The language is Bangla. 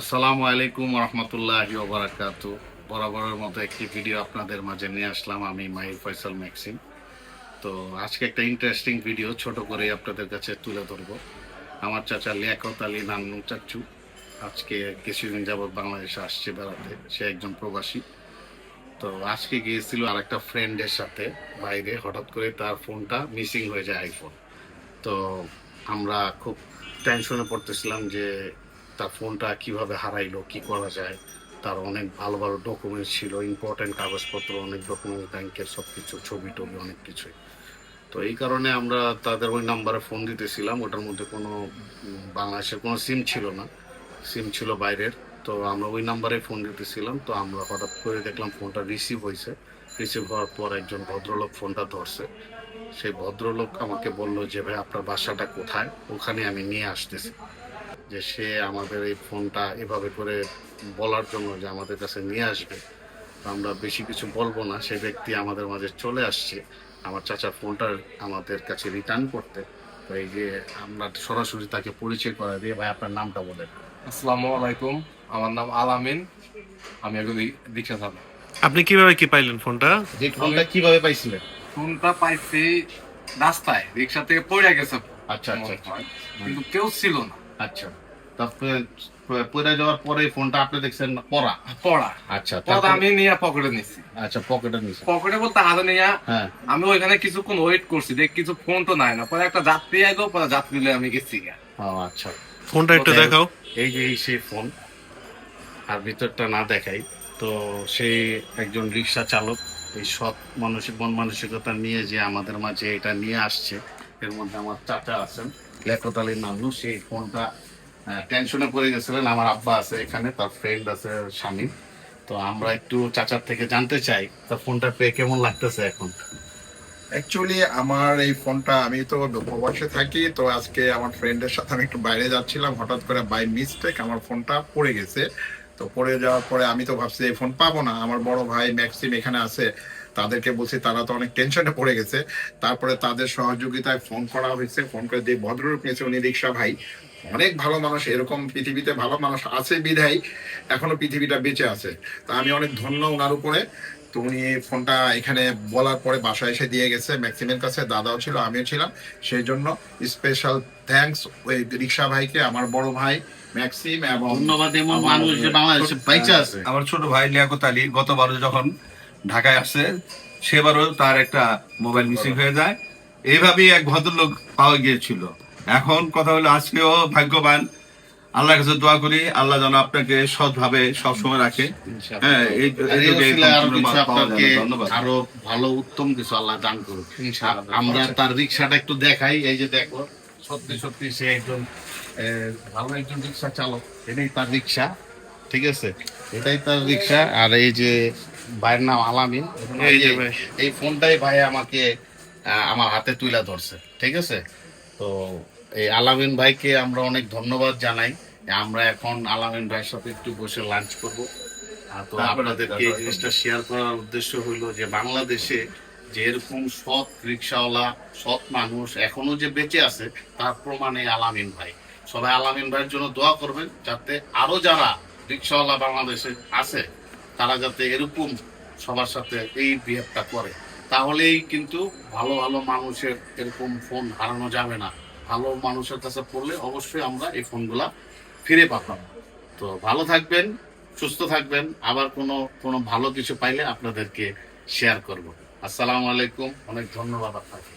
আসসালামু আলাইকুম রহমতুল্লাহ ওবরাকাত বরাবরের মতো একটি ভিডিও আপনাদের মাঝে নিয়ে আসলাম, আমি মাহির ফয়সাল ম্যাক্সিম। তো আজকে একটা ইন্টারেস্টিং ভিডিও ছোট করে আপনাদের কাছে তুলে ধরবো। আমার চাচা লিয়াকত আলী নান্নু চাচু, আজকে কিছুদিন যাবৎ বাংলাদেশে আসছে বেড়াতে। সে একজন প্রবাসী। তো আজকে গিয়েছিল আর একটা ফ্রেন্ডের সাথে বাইরে, হঠাৎ করে তার ফোনটা মিসিং হয়ে যায় আইফোন তো আমরা খুব টেনশনে পড়তেছিলাম যে তার ফোনটা কীভাবে হারাইলো, কি করা যায়, তার অনেক ভালো ভালো ডকুমেন্টস ছিল ইম্পর্টেন্ট কাগজপত্র, অনেক ডকুমেন্টস ব্যাংকের সব কিছু ছবি টবি, অনেক কিছুই। তো এই কারণে আমরা তাদের ওই নাম্বারে ফোন দিতেছিলাম, ওটার মধ্যে কোনো বাংলাদেশের কোনো সিম ছিল না। সিম ছিল বাইরের, তো আমরা ওই নাম্বারে ফোন দিতেছিলাম, তো আমরা হঠাৎ করে দেখলাম ফোনটা রিসিভ হয়েছে। রিসিভ হওয়ার পর একজন ভদ্রলোক ফোনটা ধরছে। সেই ভদ্রলোক আমাকে বলল যে, ভাই, আপনার বাসাটা কোথায়? ওখানে আমি নিয়ে আসতেছি। যে সে আমাদের এই ফোনটা এভাবে করে বলার জন্য যে আমাদের কাছে নিয়ে আসবে তো আমরা বেশি কিছু বলব না। সে ব্যক্তি আমাদের মাঝে চলে আসছে। আমার চাচার ফোনটা আমাদের কাছে রিটার্ন করতে। তো এই যে আমরা সরাসরি তাকে পরিচয় করা দিয়ে ভাই আপনার নামটা বলেন। আসসালামু আলাইকুম। আমার নাম আলামিন। আমি একজন রি- রিক্সা চালক। আপনি কীভাবে কি পাইলেন ফোনটা? যে ফোনটা কীভাবে পাইছিলেন? ফোনটা পাইছি রাস্তায় রিক্সা থেকে পড়ে গেছে। আচ্ছা আচ্ছা আচ্ছা। কিন্তু কেউ ছিল না। আচ্ছা। তারপরে পড়ে যাওয়ার পরে ফোনটা আপনি দেখছেন পড়া। পড়া। আচ্ছা পড়া আমি নিয়ে পকেটে নিছি। আচ্ছা পকেটে নিছে। পকেটে বলতে হাতে নিয়ে হ্যাঁ। আমি ওইখানে কিছুক্ষণ ওয়েট করছি দেখ কিছু ফোন তো নাই না। পরে একটা যাত্রী আইলো পরে যাত্রী লয়ে আমি গেছি আচ্ছা। ফোনটা একটু দেখাও। এই যে এই সেই ফোন আর ভিতরটা না দেখাই তো সেই একজন রিক্সা চালক এই সৎ মানসিক মন মানসিকতা নিয়ে যে আমাদের মাঝে এটা নিয়ে আসছে এর মধ্যে আমার চাচা আছেন। লেখত আলী নান্নু সেই ফোনটা টেনশনে পড়ে গেছিলেন আমার আব্বা আছে এখানে তার ফ্রেন্ড আছে স্বামী। তো আমরা একটু চাচার থেকে জানতে চাই তার ফোনটা পেয়ে কেমন লাগতেছে এখন? অ্যাকচুয়ালি আমার এই ফোনটা আমি তো প্রবাসে থাকি তো আজকে আমার ফ্রেন্ডের সাথে আমি একটু বাইরে যাচ্ছিলাম হঠাৎ করে বাই মিস্টেক আমার ফোনটা পড়ে গেছে। তো পড়ে যাওয়ার পরে আমি তো ভাবছি এই ফোন পাবো না আমার বড় ভাই ম্যাক্সিম এখানে আছে। তাদেরকে বলছি তারা তো অনেক টেনশনে পড়ে গেছে। তারপরে তাদের সহযোগিতায় ফোন করা হয়েছে। ফোন করে যে ভদ্রলোক নিয়েছে উনি রিক্সা ভাই। অনেক ভালো মানুষ এরকম পৃথিবীতে ভালো মানুষ আছে বিধায় এখনও পৃথিবীটা বেঁচে আছে। তা আমি অনেক ধন্য ওনার উপরে। তো উনি ফোনটা এখানে বলার পরে বাসায় এসে দিয়ে গেছে। ম্যাক্সিমের কাছে দাদাও ছিল আমিও ছিলাম। সেই জন্য স্পেশাল থ্যাঙ্কস ওই রিক্সা ভাইকে আমার বড় ভাই ম্যাক্সিম এবং ধন্যবাদ এমন মানুষ যে বাংলাদেশে বাইচা আছে। আমার ছোট ভাই লিয়াকত আলী গতবারও যখন ঢাকায় আসছে সেবারও তার একটা মোবাইল মিসিং হয়ে যায়। এইভাবেই এক ভদ্রলোক পাওয়া গিয়েছিল। এখন কথা হলো আজকেও ভাগ্যবান। আল্লাহর কাছে দোয়া করি আল্লাহ যেন আপনাকে সৎভাবে সবসময় রাখে। হ্যাঁ আর ভালো উত্তম কিছু আল্লাহ দান করুক। আমরা তার রিক্সাটা একটু দেখাই। এই যে দেখো সত্যি সত্যি সে একজন ভালো একজন রিক্সা চালক। এটাই তার রিক্সা ঠিক আছে? এটাই তার রিক্সা আর এই যে ভাইয়ের নাম আলামিন। এই ফোনটাই ভাই আমাকে আমার হাতে তুলে ধরছে ঠিক আছে? তো এই আলামিন ভাইকে আমরা অনেক ধন্যবাদ জানাই। আমরা এখন আলামিন ভাইয়ের সাথে একটু বসে লাঞ্চ করব। তো আপনাদেরকে এই জিনিসটা শেয়ার করার উদ্দেশ্য হইল যে বাংলাদেশে যে এরকম সৎ রিক্সাওয়ালা সৎ মানুষ এখনও যে বেঁচে আছে তার প্রমাণে আলামিন ভাই। সবাই আলামিন ভাইয়ের জন্য দোয়া করবেন যাতে আরও যারা রিক্সাওয়ালা বাংলাদেশে আছে তারা যাতে এরকম সবার সাথে এই বিহেভটা করে। তাহলেই কিন্তু ভালো ভালো মানুষের এরকম ফোন হারানো যাবে না। ভালো মানুষের কাছে পড়লে অবশ্যই আমরা এই ফোনগুলা ফিরে পাতাম তো ভালো থাকবেন, সুস্থ থাকবেন। আবার কোনো কোনো ভালো কিছু পাইলে আপনাদেরকে শেয়ার করব। আসসালামু আলাইকুম। অনেক ধন্যবাদ আপনাকে।